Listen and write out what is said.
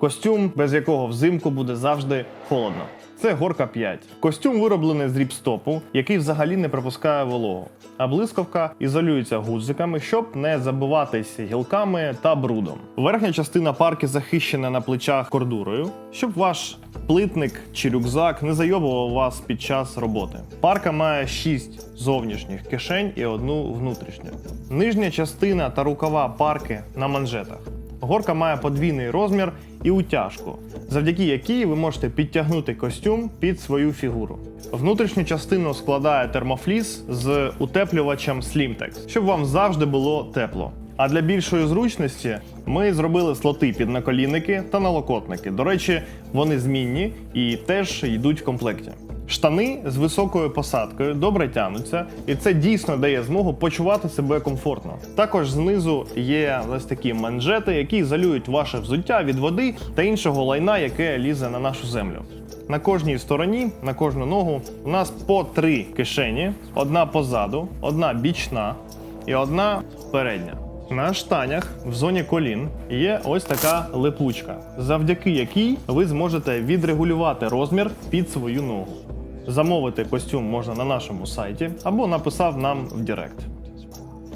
Костюм, без якого взимку буде завжди холодно. Це горка 5. Костюм вироблений з ріпстопу, який взагалі не пропускає вологу. А блискавка ізолюється гудзиками, щоб не забиватися гілками та брудом. Верхня частина парки захищена на плечах кордурою, щоб ваш плитник чи рюкзак не зайобував вас під час роботи. Парка має 6 зовнішніх кишень і одну внутрішню. Нижня частина та рукава парки на манжетах. Горка має подвійний розмір і утяжку, завдяки якій ви можете підтягнути костюм під свою фігуру. Внутрішню частину складає термофліс з утеплювачем Slimtex, щоб вам завжди було тепло. А для більшої зручності ми зробили слоти під наколінники та налокотники. До речі, вони змінні і теж йдуть в комплекті. Штани з високою посадкою добре тягнуться, і це дійсно дає змогу почувати себе комфортно. Також знизу є ось такі манжети, які ізолюють ваше взуття від води та іншого лайна, яке лізе на нашу землю. На кожній стороні, на кожну ногу, у нас по три кишені: одна позаду, одна бічна і одна передня. На штанях в зоні колін є ось така липучка, завдяки якій ви зможете відрегулювати розмір під свою ногу. Замовити костюм можна на нашому сайті або написав нам в Директ.